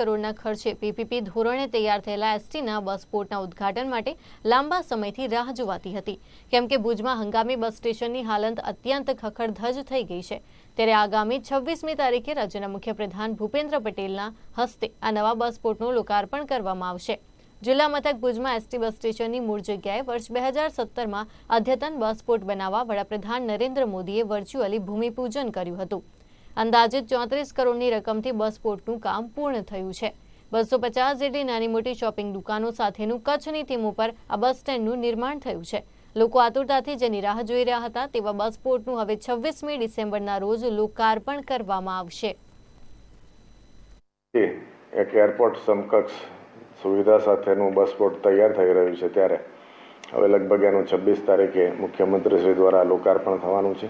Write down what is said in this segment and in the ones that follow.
કરોડના ખર્ચે પીપીપી ધોરણે તૈયાર થયેલા એસટીના બસ પોર્ટના ઉદ્ઘાટન માટે લાંબા સમયથી રાહ જોવાતી હતી. કેમ કે ભુજમાં હંગામી બસ સ્ટેશનની હાલત અત્યંત ખખડધજ થઈ ગઈ છે. ત્યારે આગામી છવ્વીસમી તારીખે રાજ્યના મુખ્યપ્રધાન ભૂપેન્દ્ર પટેલના હસ્તે આ નવા બસ પોર્ટનું લોકાર્પણ કરવામાં આવશે. જિલ્લા મથક ભુજમાં એસટી બસ સ્ટેશનની મૂળ જગ્યાએ વર્ષ બે હજાર સત્તરમાં અદ્યતન બસ પોર્ટ બનાવવા વડાપ્રધાન નરેન્દ્ર મોદીએ વર્ચ્યુઅલી ભૂમિપૂજન કર્યું હતું. અંદાજિત ચોત્રીસ કરોડની રકમથી બસ પોર્ટનું કામ પૂર્ણ થયું છે. બસો પચાસ જેટલી નાની મોટી શોપિંગ દુકાનો સાથેનું કચ્છની થીમ ઉપર આ બસ સ્ટેન્ડનું નિર્માણ થયું છે. લોકો આતુરતાથી જેની રાહ જોઈ રહ્યા હતા તેવા બસ પોર્ટનું હવે છવ્વીસમી ડિસેમ્બરના રોજ લોકાર્પણ કરવામાં આવશે. એક એરપોર્ટ સમકક્ષ સુવિધા સાથેનું બસ પોર્ટ તૈયાર થઈ રહ્યું છે ત્યારે. હવે લગભગ એનું છવ્વીસ તારીખે મુખ્યમંત્રીશ્રી દ્વારા લોકાર્પણ થવાનું છે.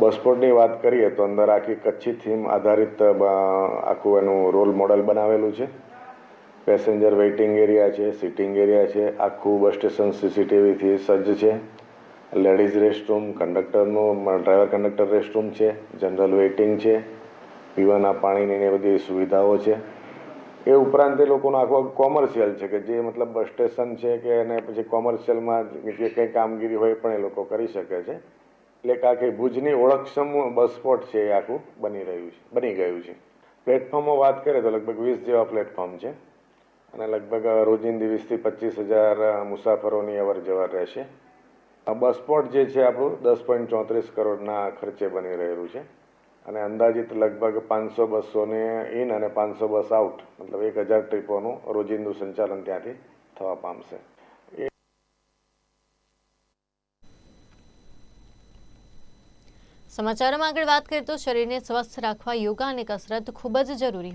બસ પોર્ટની વાત કરીએ તો અંદર આખી કચ્છી થીમ આધારિત આખું એનું રોલ મોડલ બનાવેલું છે. પેસેન્જર વેઇટિંગ એરિયા છે સિટિંગ એરિયા છે, આખું બસ સ્ટેશન સીસીટીવીથી સજ્જ છે. લેડીઝ રેસ્ટરૂમ કંડક્ટરનું ડ્રાઈવર કંડક્ટર રેસ્ટરૂમ છે જનરલ વેઇટિંગ છે, પીવાના પાણીની એ બધી સુવિધાઓ છે. એ ઉપરાંત એ લોકોનું આખું કોમર્શિયલ છે કે જે મતલબ બસ સ્ટેશન છે કે એને પછી કોમર્શિયલમાં જે કંઈ કામગીરી હોય પણ એ લોકો કરી શકે છે. એટલે કે આખી ભુજની સમૂહ બસ સ્પોટ છે એ આખું બની રહ્યું છે, બની ગયું છે. પ્લેટફોર્મો વાત કરીએ તો લગભગ વીસ જેવા પ્લેટફોર્મ છે અને લગભગ રોજિંદી વીસથી પચીસ હજાર મુસાફરોની અવર જવર રહેશે. આ બસ સ્પોટ જે છે આપણું દસ પોઈન્ટ ચોત્રીસ કરોડના ખર્ચે બની રહેલું છે અને અંદાજિત લગભગ પાંચસો બસોને ઇન અને પાંચસો બસ આઉટ, મતલબ એક હજાર ટ્રીપોનું રોજિંદુ સંચાલન ત્યાંથી થવા પામશે. સમાચારોમાં આગળ વાત કરીએ તો શરીરને સ્વસ્થ રાખવા યોગા અને કસરત ખૂબ જ જરૂરી